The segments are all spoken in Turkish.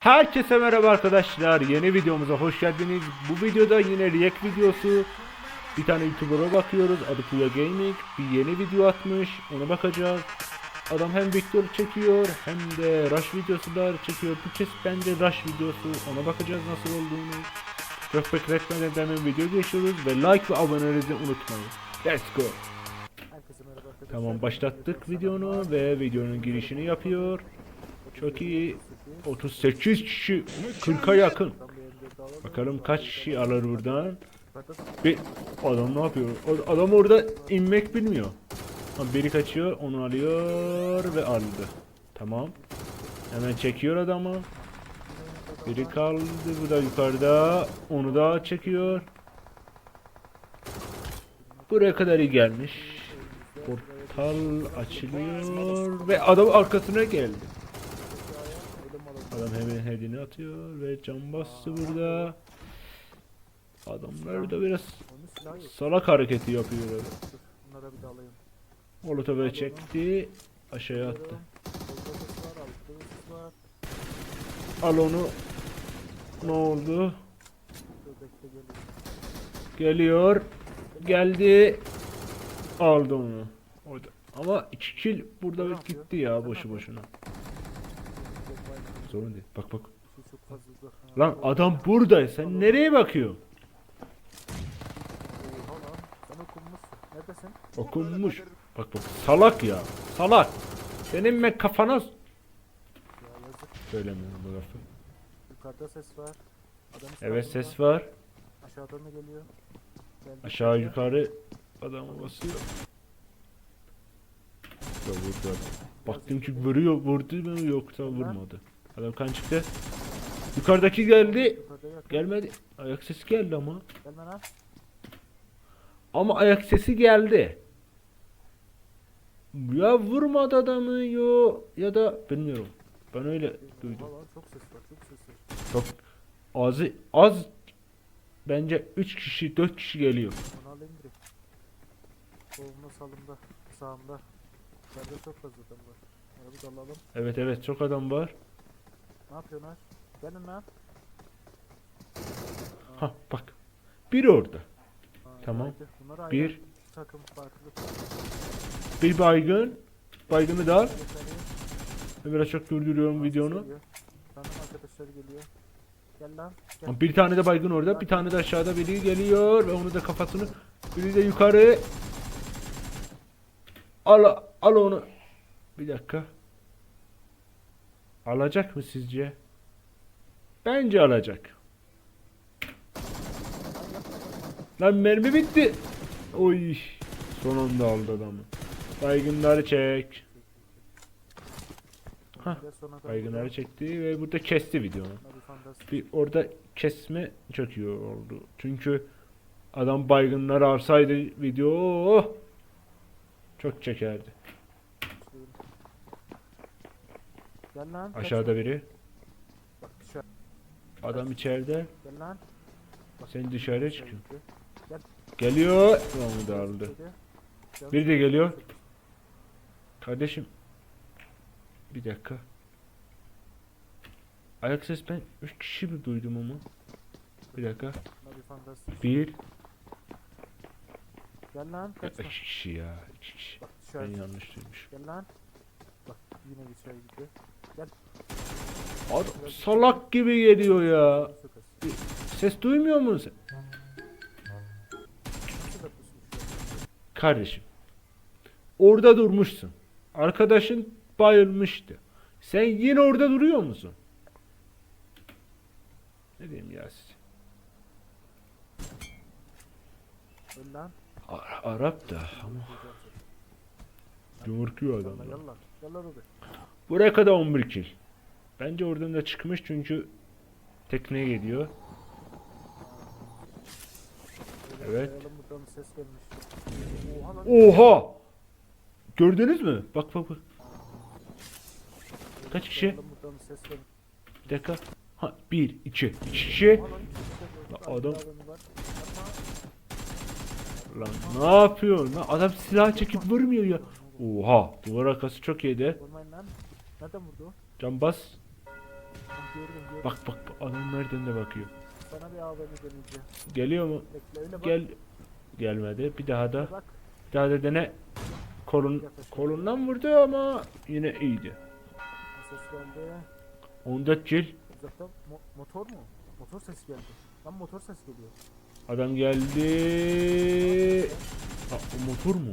Herkese merhaba arkadaşlar. Yeni videomuza hoş geldiniz. Bu videoda yine React videosu. Bir tane YouTuber'a bakıyoruz. Adı Kuya Gaming. Bir yeni video atmış. Ona bakacağız. Adam hem Victor çekiyor hem de Rush videosular çekiyor. Bu kez bence Rush videosu. Ona bakacağız nasıl olduğunu. Çok bekletmeden hemen video geçiyoruz ve like ve abonenizi unutmayın. Let's go. Tamam başlattık videonu ve videonun girişini yapıyor. Çok iyi. 38 kişi 40'a yakın. Tam bir M4 alalım. Bakalım kaç kişi alır buradan. Bir adam ne yapıyor? Adam orada inmek bilmiyor. Biri kaçıyor, onu alıyor ve aldı. Tamam. Hemen çekiyor adamı. Biri kaldı bu da yukarıda. Onu da çekiyor. Buraya kadar iyi gelmiş. Portal açılıyor ve adam arkasına geldi. Adam hemen hedini atıyor ve can bastı burada. Adamlar da biraz salak hareketi yapıyor. Dur, Bunlara bir de alayım. Molotof'u çekti. Aşağıya attı. Al onu. Ne oldu? Geliyor. Geldi. Aldı onu. Ama iki kill burada gitti ya boşu boşuna. Sorun değil. Bak bak. Bir çok fazla uzak. Ha, Lan adam burada. Sen nereye bakıyorsun? lan. Sen okunmuşsun. Neredesin? Okunmuş. Bak bak. Salak ya. Salak. Senin ben kafana... Ya yazık. Söylemiyorum bu lafı. Yukarıda ses var. Adam Evet ses var. Aşağıdan da geliyor. Geldi Aşağı yukarı adamı basıyor. Ya vurdu adam. Baktım ki vuruyor, vurdu mu yoksa vurmadı. Adam kan çıktı. Yukarıdaki geldi. Yukarıda. Gelmedi. Ayak sesi geldi ama. Gelme lan. Ama ayak sesi geldi. Ya vurmadı adamı yo ya da bilmiyorum. Ben öyle duydum. Çok ses var. Çok ses var. Çok azı az bence 3 kişi 4 kişi geliyor. Onu alayım direkt. Solumda salımda. Sağımda. İçeride çok fazla adam var. Ona bir dalalım. Evet evet çok adam var. Ne yapıyorlar? Gelin lan. Ha bak. Biri orada. Tamam. ayrı Bir takım farklı. bir baygın. Baygını da al. Yeterli. Biraz çok durduruyorum videonu. Geliyor. Arkadaşları geliyor. Gel lan. Gel. Bir tane de baygın orada. Bir tane de aşağıda biri geliyor ve onu da kafasını biri de yukarı. Al al onu. Bir dakika. Alacak mı sizce? Bence alacak. Lan mermi bitti. Oy. Son anda aldı adamı. Baygınları çek. Hah, Baygınları çekti ve burada kesti videonu. Bir orada kesme çok iyi oldu. Çünkü adam baygınları alsaydı video oh, çok çekerdi. Gel lan. Aşağıda biri. Bak dışarı. Adam içeride. Gel lan. Sen dışarı çıkıyorsun. Gel. Geliyor. Onu da aldı. Gel. Biri de geliyor. Kardeşim. Bir dakika. Ayak ses ben 3 kişi mi duydum ama? Bir dakika. Bunlar bir. Bir. Gel lan. İki Kaçma. kişi ya. iki kişi. Bak Ben yanlış duymuşum. Gel lan. Bak yine dışarı gidiyor. Adam salak gibi geliyor ya. Ses duymuyor musun sen? Kardeşim. Orada durmuşsun. Arkadaşın bayılmıştı. Sen yine orada duruyor musun? Ne diyeyim ya size? Ara- Arap da ama yumurtluyor Yallah adamlar. yallah. Yallah Rubi. Buraya kadar 11 kill. Bence oradan da çıkmış çünkü tekneye. Böyle Evet. Oha! Gördünüz mü? Bak bak bak. Kaç kişi? Bir dakika. Ha 1 2 2 kişi. Adam-. Lan ne yapıyorsun? Lan adam silah çekip vurmuyor ya. Oha duvar arkası çok iyiydi. Nereden vurdu o? Can bas. Gördüm gördüm. Bak bak adam nereden de bakıyor. Sana bir AVM deneyeceğim. Geliyor mu? Bekle öyle bak. Gel. Gelmedi. Bir daha da. Bak. Bir daha da dene. Kolun, kolundan vurdu ama yine iyiydi. Ses geldi. 14 kill. Uzaktan mo- motor mu? Motor sesi geldi. Lan motor ses geliyor. Adam geldi. Ha, o motor mu?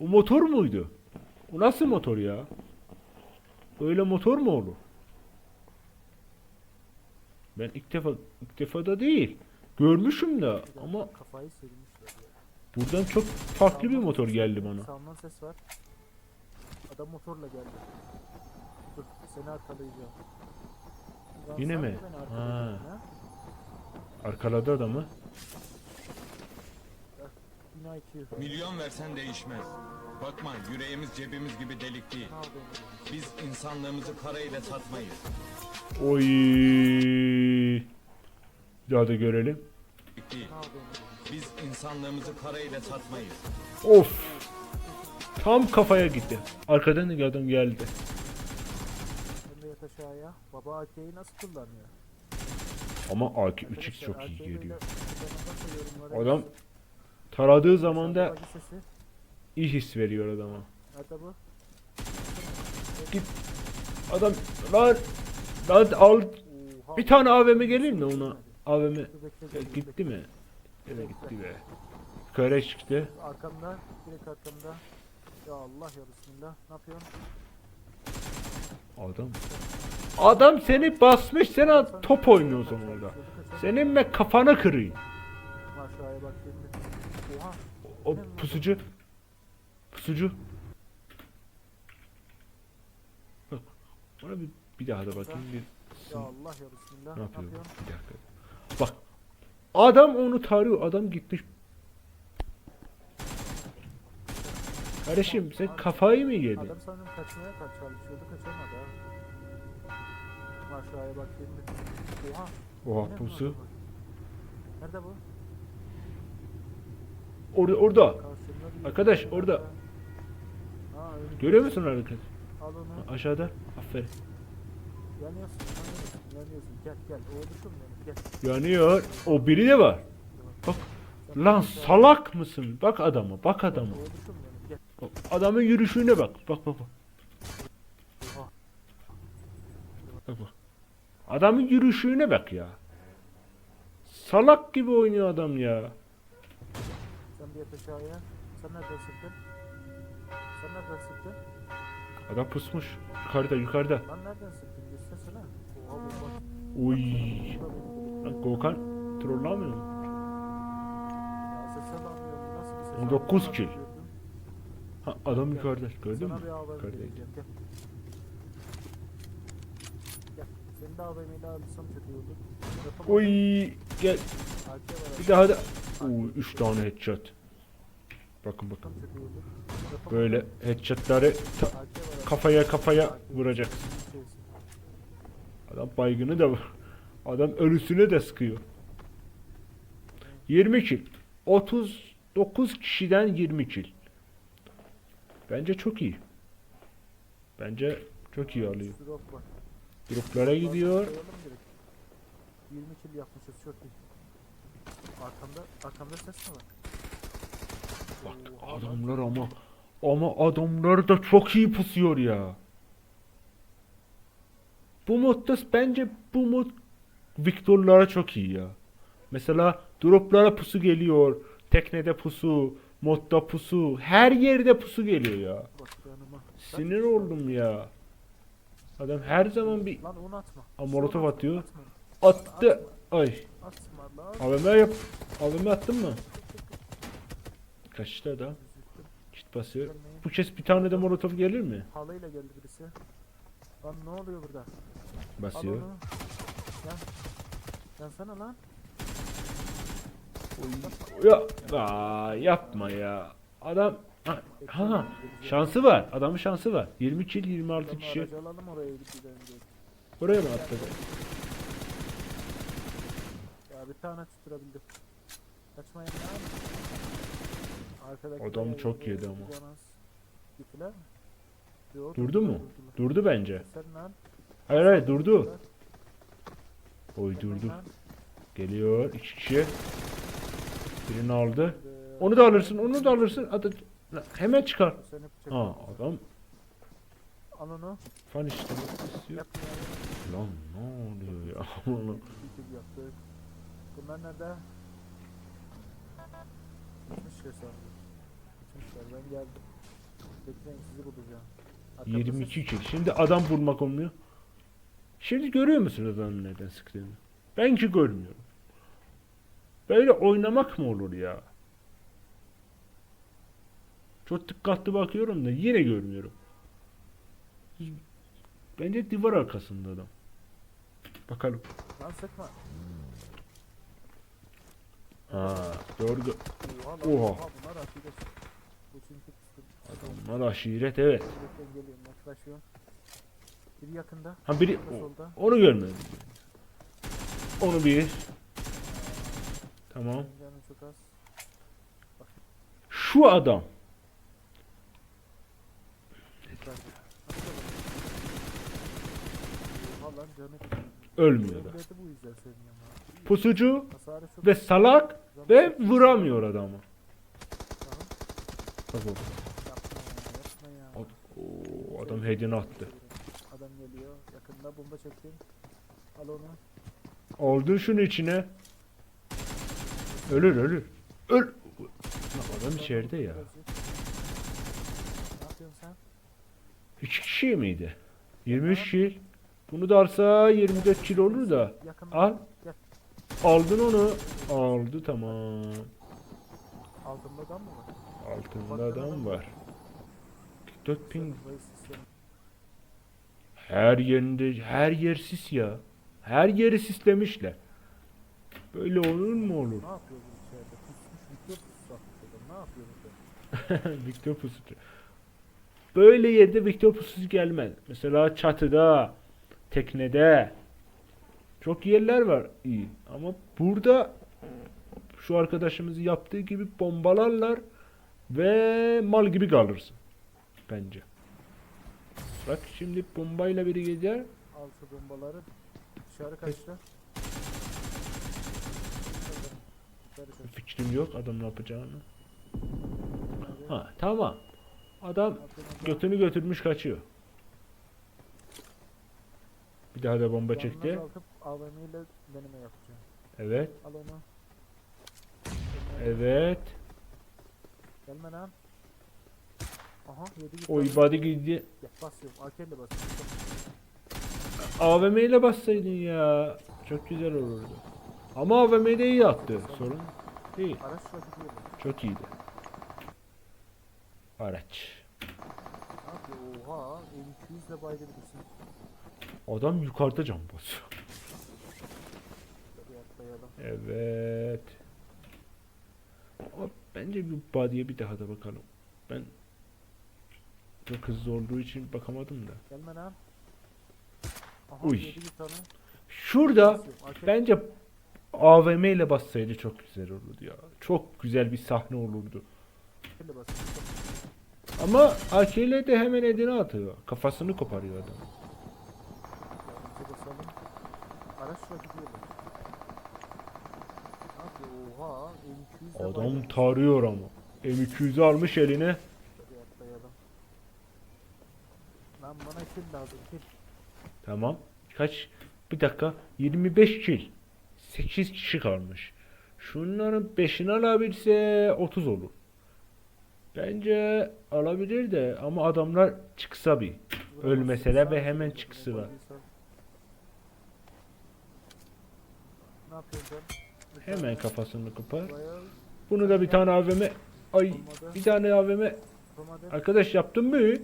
O motor muydu? O nasıl motor ya? Öyle motor mu olur? Ben ilk defa ilk defa da değil. Görmüşüm de ama kafayı ya. buradan çok farklı bir motor geldi bana. Sağdan ses var. Adam motorla geldi. Dur seni arkalayacağım. Yine sen mi? beni arkalayacaksın ha? Adamı. Bina 200. Milyon versen değişmez. Bakma yüreğimiz cebimiz gibi delik değil. Biz insanlığımızı parayla satmayız. Oy. Bir daha da görelim. Değil. Biz insanlığımızı parayla satmayız. Of. Tam kafaya gitti. Arkadan da adam geldi. Aşağıya. Baba AK'yi nasıl kullanıyor? Ama AK 3x Arkadaşlar, çok iyi geliyor. Adam. Taradığı zaman da iyi his veriyor adama. Nerede bu? Adam lan lan al Oha. bir tane AVM gelir mi ona? AVM gitti mi? Evet gitti be. Yukarı çıktı. Arkamda, direkt arkamda. Ya Allah ya Bismillah. Ne yapıyorsun? Adam. Adam seni basmış sen top oynuyorsun orada. Senin be kafanı kırayım. Aşağıya bak. O pusucu. Pusucu. Bak. Bana bir, bir daha da bakayım bir. Ya Allah ya Bismillah. Ne Ne yapıyor? yapıyorsun? Bir dakika. Bak. Adam onu tarıyor. Adam gitmiş. Kardeşim sen kafayı mı yedin? Adam sanırım kaçmaya kaç çalışıyordu. Kaçamadı ha. Aşağıya bak şimdi. Oha. Oha pusu. Nerede bu? Orada orada. Arkadaş, orada. Görüyor musun arkadaş? Al onu. Aşağıda. Aferin. Yanıyorsun, yanıyorsun, yanıyorsun. Gel gel. Oğluşum benim. Gel. Yanıyor. O biri de var. Bak. Lan salak mısın? Bak adama. Bak adama. Bak, Adamın yürüyüşüne bak. Bak bak bak. Bak bak. Adamın yürüyüşüne bak ya. Salak gibi oynuyor adam ya. Yat aşağıya. Sen nereden sıktın? Sen nereden sıktın? Adam pusmuş. Yukarıda yukarıda. Lan nereden sıktın? Göstersene. Oha bomba. Uy. Lan Gökhan trollamıyor mu? Ya ses alamıyorum. Nasıl bir ses 19 alamıyorum? kill. Ha adam yukarıda. Gördün mü? Sana bir AVM Yukarıda. vereceğim. Gel. Gel. Seni de AVM'yle alırsam çok iyi olur. Yapamadım. Oy gel. AK var. Bir daha da. Uy 3 tane headshot. Bakın bakın. Böyle headshotları kafaya kafaya AK vuracak. Adam baygını da. Adam ölüsüne de sıkıyor. 20 kill. 39 kişiden 20 kill. Bence çok iyi. Bence çok iyi alıyor. Gruplara gidiyor. Koyalım direkt. 20 kill yapmışız çok iyi. Arkamda, arkamda ses mi var? Bak adamlar ama ama adamlar da çok iyi pusuyor ya. Bu modda bence bu mod Victor'lara çok iyi ya. Mesela droplara pusu geliyor. Teknede pusu, modda pusu, her yerde pusu geliyor ya. Sinir oldum ya. Adam her zaman bir Lan onu atma. Molotof atıyor. Atma. attı. Ay. Atma lan. AVM yap. AVM attın mı? Kaçtı adam. Üzüldüm. Kit basıyor. Bu kez bir tane de molotof gelir mi? Halıyla geldi birisi. Lan ne oluyor burada? Al Basıyor. onu. Yan. Yansana lan. Ya aa, yapma ya. Adam ha, ha şansı var. Adamın şansı var. 20 kill 26 Adamı kişi. aracı alalım oraya gidelim diye. Oraya mı atladı? Ya bir tane tutturabildim. Kaçmayın lan. Arkadaki Adam bayağı çok yedi, ama. Gittiler? Yok, Durdu mu? durdular. Durdu bence. Hayır hayır durdu. Koydurduk. Lan, Geliyor iki kişi. Birini aldı. e, Onu da alırsın, onu da alırsın. Hadi Lan hemen çıkar. Ha adam Al onu. fan. Yap ya. Lan ne oluyor ya? Bunlar nerede? Gitmiş ya Gitmişler ben geldim. Bekleyin sizi bulacağım. Arkamda 22 kill. Şimdi adam vurmak olmuyor. Şimdi görüyor musunuz adamın neden sıktığını? Ben ki görmüyorum. Böyle oynamak mı olur ya? Çok dikkatli bakıyorum da yine görmüyorum. Bence duvar arkasında adam. Bakalım. Lan sıkma. Ha, doğru. gö- Oha lan. Oha. Oha bunlar afilet. Bu çünkü kıstım. Adamlar aşiret evet. Geliyorum yaklaşıyorum. Biri yakında. Ha biri solda. onu görmedim. Onu bir. Tamam. Şu adam. Ölmüyor da. Pusucu ve salak ve vuramıyor adamı. Aha. Bak o. Yapma ya, yapma ya. Ad- Oo, adam hediyeni attı. Adam geliyor. Yakında bomba çektim. Al onu. Oldur şunu içine. Ölür ölür. Öl. Lan adam içeride ya. Ne yapıyorsun sen? İki kişi miydi? 23 kill. Bunu da alsa 24 kill olur da. Yakında. Al. Gel. Aldın onu. Aldı tamam. Altında adam mı var? Altında adam var. 4 ping. Burayı sistem- Her yerinde her yer sis ya. Her yeri sislemişler. Böyle olur mu olur? Ne içeride? Pusmuş pusu? Victor pusucu. Böyle yerde Victor pusucu gelmez. Mesela çatıda, teknede. Çok yerler var iyi. Ama burada şu arkadaşımızın yaptığı gibi bombalarlar ve mal gibi kalırsın. Bence. Bak şimdi bombayla biri gider. Al şu bombaları. Dışarı kaçtı. Dışarı kaçtı. Fikrim yok adam ne yapacağını. Ha tamam. Adam götünü götürmüş kaçıyor. Bir daha da bomba Yanına çekti. kalkıp AVM ile deneme yapacağım. Evet. Al onu. Evet. Gelme lan. Aha yedi git. Oy body gitti. Ya, ile basıyorum. AVM ile bassaydın ya. Çok güzel olurdu. Ama AVM de iyi attı. Sorun değil. Araç trafik yolu. Çok iyiydi. Araç. Abi oha. M200 ile bayılabilirsin. Adam yukarıda cam basıyor. Evet. Ama bence bir body'ye bir daha da bakalım. Ben çok hızlı olduğu için bakamadım da. Gelme lan. Aha Uy. yedi git onu. Şurada bence AVM ile bassaydı çok güzel olurdu ya. Çok güzel bir sahne olurdu. ile basıyorum. Ama AK ile de hemen edine atıyor. Kafasını koparıyor adam. Yanımıza basalım. Araç trafik yolu. Abi oha. M200 ile Adam tarıyor ama. M200'ü almış eline. Şöyle atlayalım. Lan bana kill lazım kill. Tamam. Kaç? Bir dakika. 25 kill. 8 kişi kalmış. Şunların 5'ini alabilse 30 olur. Bence alabilir de ama adamlar çıksa bir. Ölmeseler ve hemen çıksı var. Ne yapıyorsun? Hemen kafasını kopar. Bunu da bir tane AVM. Ay bir tane AVM. Arkadaş yaptın mı? Ne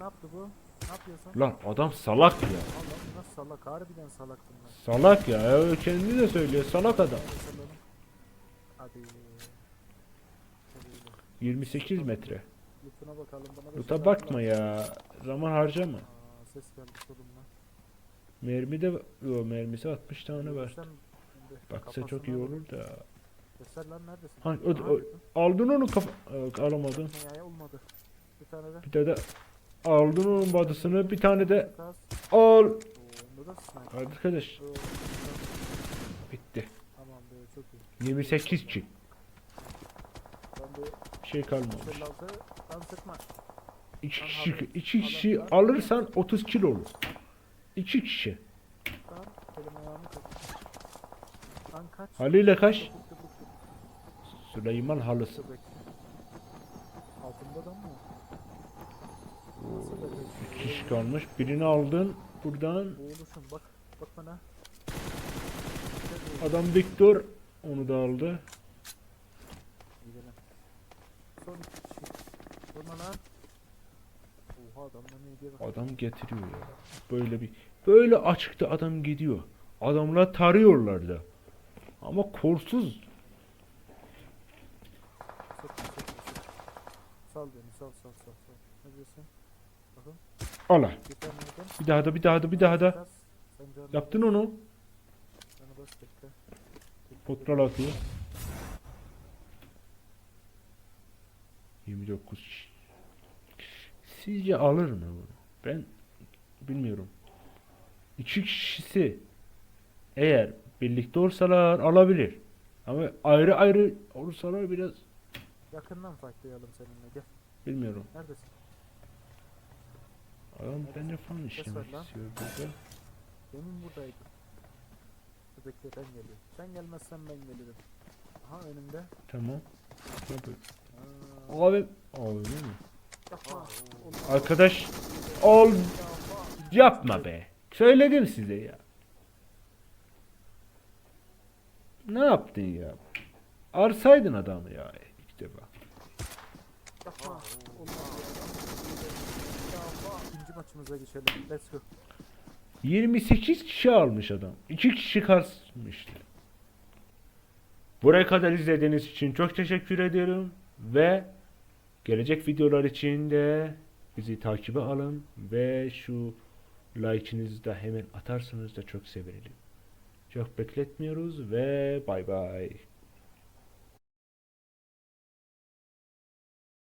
yaptı bu? Ne yapıyorsun? Lan adam salak ya. Allah'ım nasıl salak? Harbiden salak bunlar. Salak ya. ya kendi de söylüyor. Salak adam. Basalım. Hadi. Hadi. 28 metre. Lootuna bakalım. Bana da Luta bakma ya. Zaman harcama. Aa, ses geldi solumdan. Mermi de yo, mermisi 60 tane var. Baksa çok kafasına iyi olur da. Göster lan neredesin? Ha, o- o-. Aldın onu kafa Yok, alamadın. Ne ya olmadı. Bir tane de. Bir tane de aldın onun badısını bir tane de al. Arkadaş Oo, 28 çık. Ben de Bir şey kalmamış. 56 lan sıkma. İki kişi, iki kişi alırsan 30 kilo olur. İki kişi. Halil'e kaç? Süleyman halısı. Altında da mı? İki kişi kalmış. Birini aldın buradan. Oğluşum bak. Bak bana. Adam Victor onu da aldı. Gidelim. Son iki kişi. Durma lan. Oha adamda ne diye bak. Adam getiriyor ya. Böyle bir böyle açıkta adam gidiyor. Adamlar tarıyorlar da. Ama korsuz. Sal beni sal sal sal sal. Ne diyorsun? Nereden? Bir daha da bir daha da bir daha da. Yaptın onu. Kontrol atıyor. 29. Sizce alır mı bunu? Ben bilmiyorum. İki kişisi eğer birlikte olsalar alabilir. Ama ayrı ayrı olsalar biraz Yakından fightlayalım seninle gel. bilmiyorum. Neredesin? Adam beni falan işlemek istiyor burada. Demin buradaydı. Bekle ben geliyorum. Sen gelmezsen ben gelirim. Aha önümde. Tamam. Yapıyor? Abi, abi değil mi? Arkadaş ol yapma be. Söyledim size ya. Ne yaptın ya? Arsaydın adamı ya ilk defa. Yapma. Maçımıza geçelim. Let's go. 28 kişi almış adam. 2 kişi kasmıştı. Buraya kadar izlediğiniz için çok teşekkür ediyorum ve gelecek videolar için de bizi takibe alın ve şu like'ınızı da hemen atarsanız da çok sevinirim. Çok bekletmiyoruz ve bay bay.